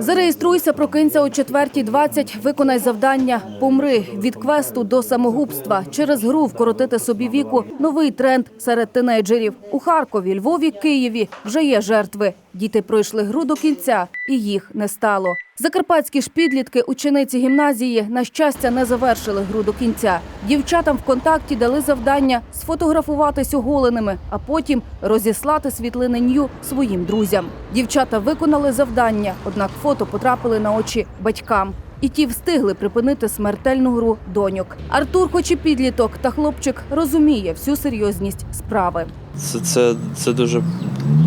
Зареєструйся, прокинься о 4.20, виконай завдання, помри від квесту до самогубства. Через гру вкоротити собі віку – новий тренд серед тинейджерів. У Харкові, Львові, Києві вже є жертви. Діти пройшли гру до кінця, і їх не стало. Закарпатські ж підлітки, учениці гімназії, на щастя, не завершили гру до кінця. Дівчатам ВКонтакті дали завдання сфотографуватись оголеними, а потім розіслати світлини нью своїм друзям. Дівчата виконали завдання, однак фото потрапили на очі батькам. І ті встигли припинити смертельну гру доньок. Артур, хоч і підліток, та хлопчик розуміє всю серйозність справи. Це, це, це дуже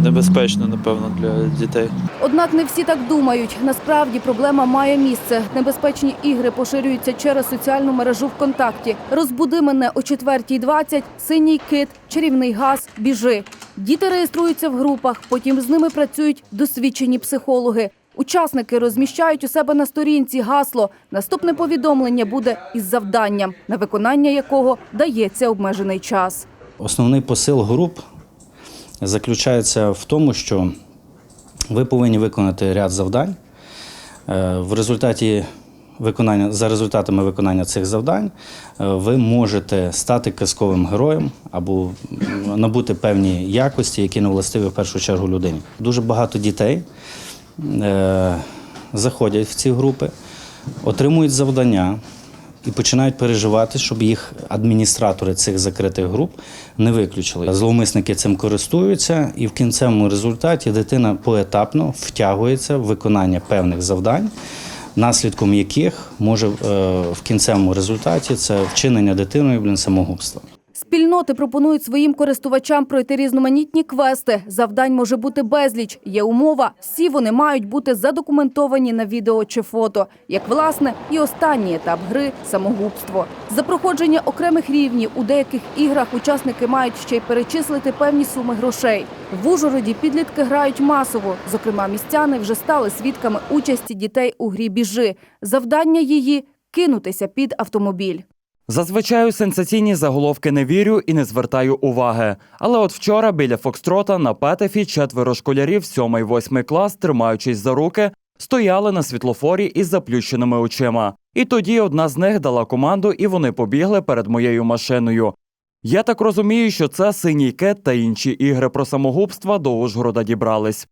небезпечно, напевно, для дітей. Однак не всі так думають. Насправді проблема має місце. Небезпечні ігри поширюються через соціальну мережу ВКонтакті. Розбуди мене о 4.20, синій кит, чарівний газ, біжи. Діти реєструються в групах, потім з ними працюють досвідчені психологи. Учасники розміщають у себе на сторінці гасло. Наступне повідомлення буде із завданням, на виконання якого дається обмежений час. Основний посил груп заключається в тому, що ви повинні виконати ряд завдань. Е, В результаті виконання, за результатами виконання цих завдань е, ви можете стати казковим героєм або набути певні якості, які не властиві в першу чергу людині. Дуже багато дітей е, заходять в ці групи, отримують завдання і починають переживати, щоб їх адміністратори цих закритих груп не виключили. Зловмисники цим користуються, і в кінцевому результаті дитина поетапно втягується в виконання певних завдань, наслідком яких може е, в кінцевому результаті це вчинення дитиною блін, самогубства. Спільноти пропонують своїм користувачам пройти різноманітні квести. Завдань може бути безліч. Є умова, всі вони мають бути задокументовані на відео чи фото. Як власне і останній етап гри самогубство. За проходження окремих рівнів у деяких іграх учасники мають ще й перечислити певні суми грошей. В Ужгороді підлітки грають масово. Зокрема, містяни вже стали свідками участі дітей у грі біжи. Завдання її кинутися під автомобіль. Зазвичай у сенсаційні заголовки не вірю і не звертаю уваги. Але от вчора біля Фокстрота на Петефі четверо школярів 7-8 клас, тримаючись за руки, стояли на світлофорі із заплющеними очима. І тоді одна з них дала команду, і вони побігли перед моєю машиною. Я так розумію, що це синій кет та інші ігри про самогубства до Ужгорода дібрались.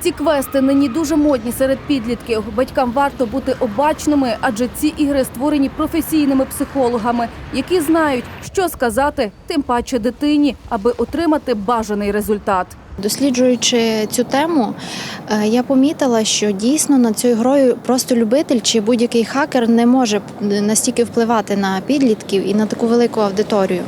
Ці квести нині дуже модні серед підлітків. Батькам варто бути обачними, адже ці ігри створені професійними психологами, які знають, що сказати, тим паче дитині, аби отримати бажаний результат. Досліджуючи цю тему, е, я помітила, що дійсно над цією грою просто любитель чи будь-який хакер не може настільки впливати на підлітків і на таку велику аудиторію.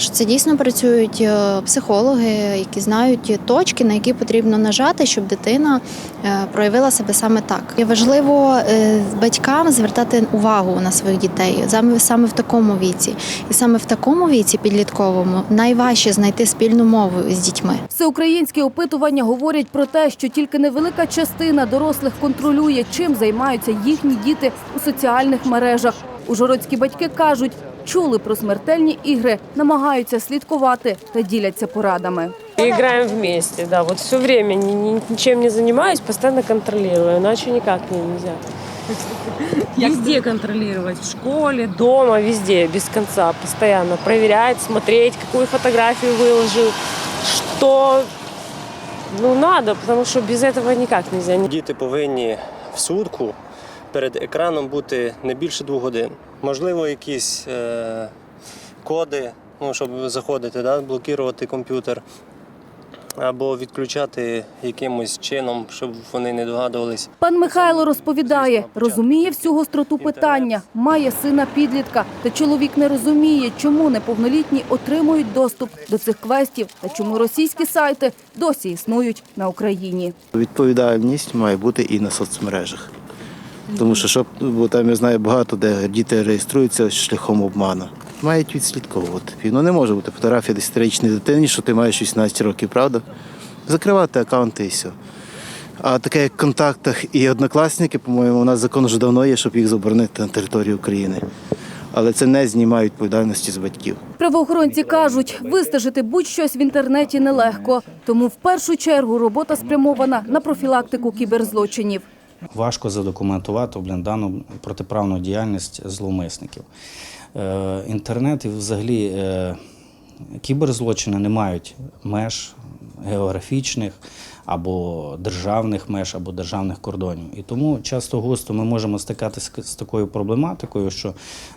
Що це дійсно працюють е, психологи, які знають точки, на які потрібно нажати, щоб дитина е, проявила себе саме так. І важливо е, батькам звертати увагу на своїх дітей саме в такому віці, і саме в такому віці підлітковому найважче знайти спільну мову з дітьми. Всеукраїнські опитування говорять про те, що тільки невелика частина дорослих контролює, чим займаються їхні діти у соціальних мережах. Ужгородські батьки кажуть, чули про смертельні ігри, намагаються слідкувати та діляться порадами. Играем вместе, да. Вот все время ни- ни- ничем не занимаюсь, постоянно контролирую, иначе никак мне нельзя. Везде контролировать, в школе, дома, везде, без конца, постоянно проверять, смотреть, какую фотографию выложил, что ну надо, потому что без этого никак нельзя. Діти повинні в сутку перед екраном бути не більше двох годин. Можливо, якісь е, коди, ну, щоб заходити, да, блокувати комп'ютер. Або відключати якимось чином, щоб вони не догадувались. Пан Михайло розповідає, розуміє всю гостроту питання, має сина підлітка, та чоловік не розуміє, чому неповнолітні отримують доступ до цих квестів та чому російські сайти досі існують на Україні. Відповідальність має бути і на соцмережах. Тому що, щоб, бо там я знаю багато, де діти реєструються шляхом обману. Мають відслідковувати. Ну не може бути фотографія 10-річної дитини, що ти маєш 18 років, правда? Закривати аккаунти і все. А таке як в контактах і однокласники, по-моєму, у нас закон вже давно є, щоб їх заборонити на території України. Але це не знімає відповідальності з батьків. Правоохоронці кажуть, вистежити будь-щось в інтернеті нелегко. Тому в першу чергу робота спрямована на профілактику кіберзлочинів. Важко задокументувати блін, дану протиправну діяльність зловмисників. Е, інтернет і взагалі е, кіберзлочини не мають меж географічних або державних меж, або державних кордонів. І тому часто густо ми можемо стикатися з такою проблематикою, що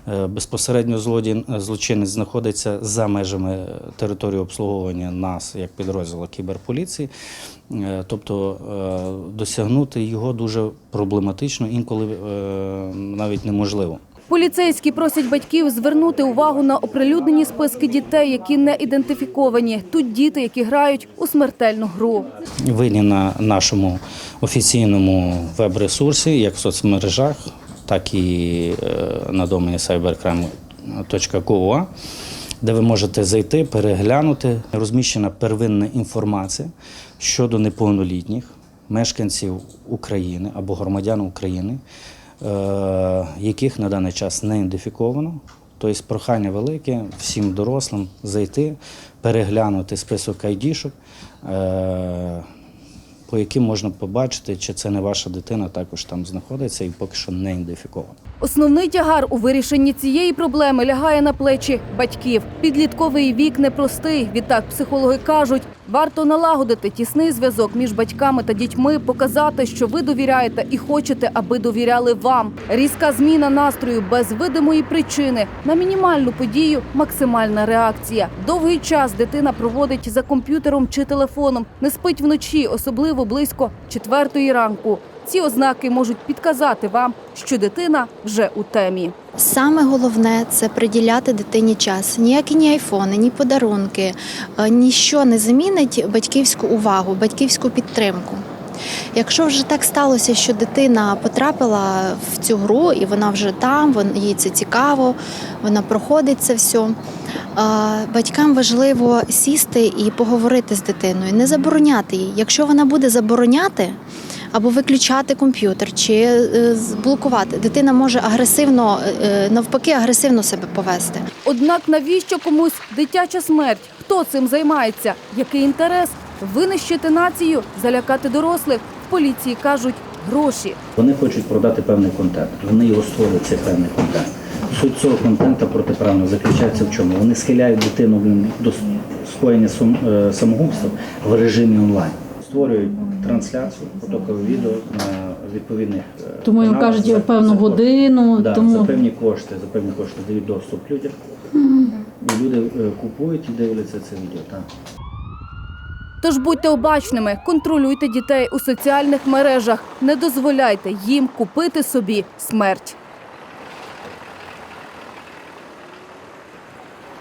е, безпосередньо злодій, злочинець знаходиться за межами території обслуговування нас як підрозділу кіберполіції. Е, Тобто е, досягнути його дуже проблематично, інколи е, навіть неможливо. Поліцейські просять батьків звернути увагу на оприлюднені списки дітей, які не ідентифіковані. Тут діти, які грають у смертельну гру. Винні на нашому офіційному веб-ресурсі, як в соцмережах, так і е, на домені cybercrime.gov.ua, де ви можете зайти, переглянути. Розміщена первинна інформація щодо неповнолітніх мешканців України або громадян України, яких на даний час не ідентифіковано. Тобто прохання велике всім дорослим зайти, переглянути список айдішок, е, по яким можна побачити, чи це не ваша дитина також там знаходиться і поки що не ідентифікована. Основний тягар у вирішенні цієї проблеми лягає на плечі батьків. Підлітковий вік непростий. Відтак психологи кажуть, варто налагодити тісний зв'язок між батьками та дітьми, показати, що ви довіряєте і хочете, аби довіряли вам. Різка зміна настрою без видимої причини на мінімальну подію максимальна реакція. Довгий час дитина проводить за комп'ютером чи телефоном, не спить вночі, особливо близько четвертої ранку. Ці ознаки можуть підказати вам, що дитина вже у темі. Саме головне це приділяти дитині час. Ніякі ні айфони, ні подарунки, е, ніщо не замінить батьківську увагу, батьківську підтримку. Якщо вже так сталося, що дитина потрапила в цю гру і вона вже там, їй це цікаво, вона проходить це все. е, Батькам важливо сісти і поговорити з дитиною, не забороняти їй. Якщо вона буде забороняти або виключати комп'ютер чи е, блокувати, дитина може агресивно, е, навпаки, агресивно себе повести. Однак навіщо комусь дитяча смерть? Хто цим займається? Який інтерес? Винищити націю, залякати дорослих? В поліції кажуть гроші. Вони хочуть продати певний контент. Вони його створюють цей певний контент. Суть цього контенту протиправно заключається в чому? Вони схиляють дитину до скоєння сам- е, самогубства в режимі онлайн. Створюють трансляцію, потокове відео на відповідних е, Тому їм каналах кажуть за- певну за- годину, Да, тому за певні кошти, за певні кошти дають доступ людям. І люди е, купують і дивляться це відео. Так. Тож будьте обачними, контролюйте дітей у соціальних мережах, не дозволяйте їм купити собі смерть.